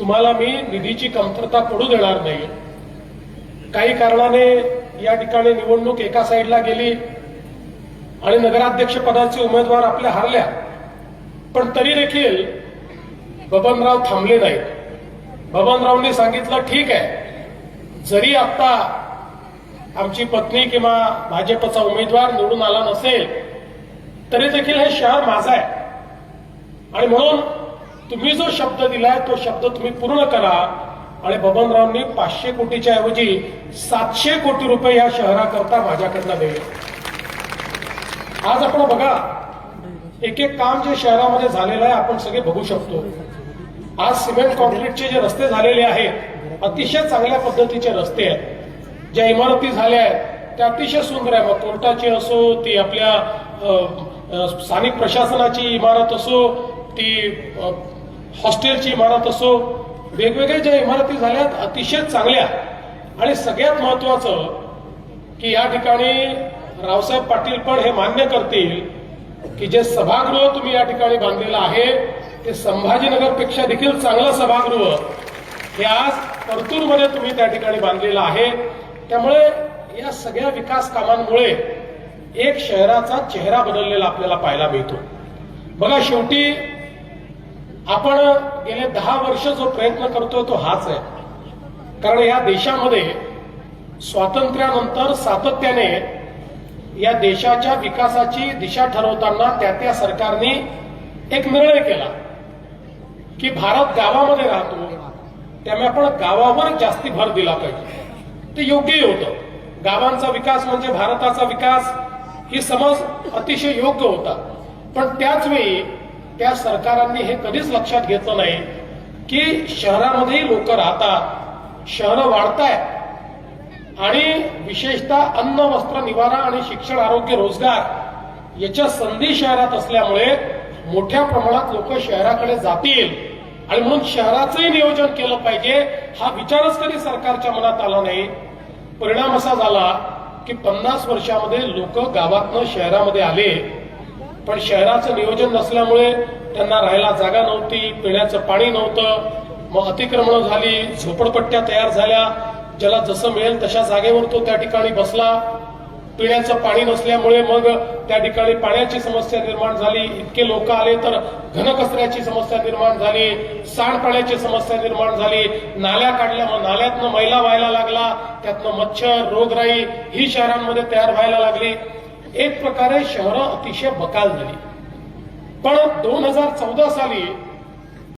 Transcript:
तुम्हाला मी निधीची कमतरता पडू देणार नाही. काही कारणाने या ठिकाणी निवडणूक एका साईडला गेली आणि नगराध्यक्ष पदाचे उमेदवार आपल्या हारल्या. पण तरी देखील बबनराव थांबले नाहीत. बबनरावनी सांगितलं ठीक आहे. जरी आता आमची पत्नी किंवा भाजपचा उमेदवार निवडून आला नसेल तरी देखील हे शहर माझं आहे. आणि म्हणून तुम्ही जो शब्द दिलाय तो शब्द तुम्ही पूर्ण करा. आणि बबनरावनी पाचशे कोटीच्या ऐवजी सातशे कोटी रुपये या शहराकरता माझ्याकडनं दिले. आज आपण बघा एक एक काम जे शहरामध्ये झालेलं आहे आपण सगळे बघू शकतो. आज सिमेंट कॉन्क्रीटचे जे रस्ते झालेले आहेत अतिशय चांगल्या पद्धतीचे रस्ते आहेत. ज्या इमारती झाल्या आहेत त्या अतिशय सुंदर आहे मग कोर्टाची असो ती आपल्या स्थानिक प्रशासनाची इमारत असो ती हॉस्टेलची इमारत असो वेगवेगळ्या ज्या इमारती झाल्यात अतिशय चांगल्या आणि सगळ्यात महत्वाचं की या ठिकाणी रावसाहेब पाटील पण हे मान्य करतील की जे सभागृह तुम्ही या ठिकाणी बांधलेलं आहे ते संभाजीनगरपेक्षा देखील चांगलं सभागृह हे आज परतूरमध्ये तुम्ही त्या ठिकाणी बांधलेलं आहे. त्यामुळे या सगळ्या विकास कामांमुळे एक शहराचा चेहरा बदललेला आपल्याला पाहायला मिळतो. बघा शेवटी आपण गेले दहा वर्ष जो प्रयत्न करतोय तो हाच आहे. कारण या देशामध्ये स्वातंत्र्यानंतर सातत्याने या देशाच्या विकासाची दिशा ठरवताना त्या त्या सरकारने एक निर्णय केला की भारत गावामध्ये राहतो त्यामुळे आपण गावावर जास्ती भर दिला पाहिजे. ते योग्यही होतं. गावांचा विकास म्हणजे भारताचा विकास ही समज अतिशय योग्य होता. पण त्याच वेळी त्या सरकारांनी हे कधीच लक्षात घेतलं नाही की शहरामध्येही लोक राहतात शहरं वाढतायत. आणि विशेषतः अन्न वस्त्र निवारा आणि शिक्षण आरोग्य रोजगार याच्या संधी शहरात असल्यामुळे मोठ्या प्रमाणात लोक शहराकडे जातील. आणि म्हणून शहराचंही नियोजन केलं पाहिजे हा विचारच कधी सरकारच्या मनात आला नाही. परिणाम असा झाला की पन्नास वर्षामध्ये लोक गावातनं शहरामध्ये आले. पण शहराचं नियोजन नसल्यामुळे त्यांना राहायला जागा नव्हती पिण्याचं पाणी नव्हतं. मग अतिक्रमणं झाली झोपडपट्ट्या तयार झाल्या. ज्याला जसं मिळेल तशा जागेवर तो त्या ठिकाणी बसला. पिण्याचं पाणी नसल्यामुळे मग त्या ठिकाणी पाण्याची समस्या निर्माण झाली. इतके लोक आले तर घनकचऱ्याची समस्या निर्माण झाली. सांडपाण्याची समस्या निर्माण झाली. नाल्या काढल्या मग नाल्यातनं मैला व्हायला लागला. त्यातनं मच्छर रोगराई ही शहरांमध्ये तयार व्हायला लागली. एक प्रकारे शहरं अतिशय बकाल झाली. पण दोन हजार चौदा साली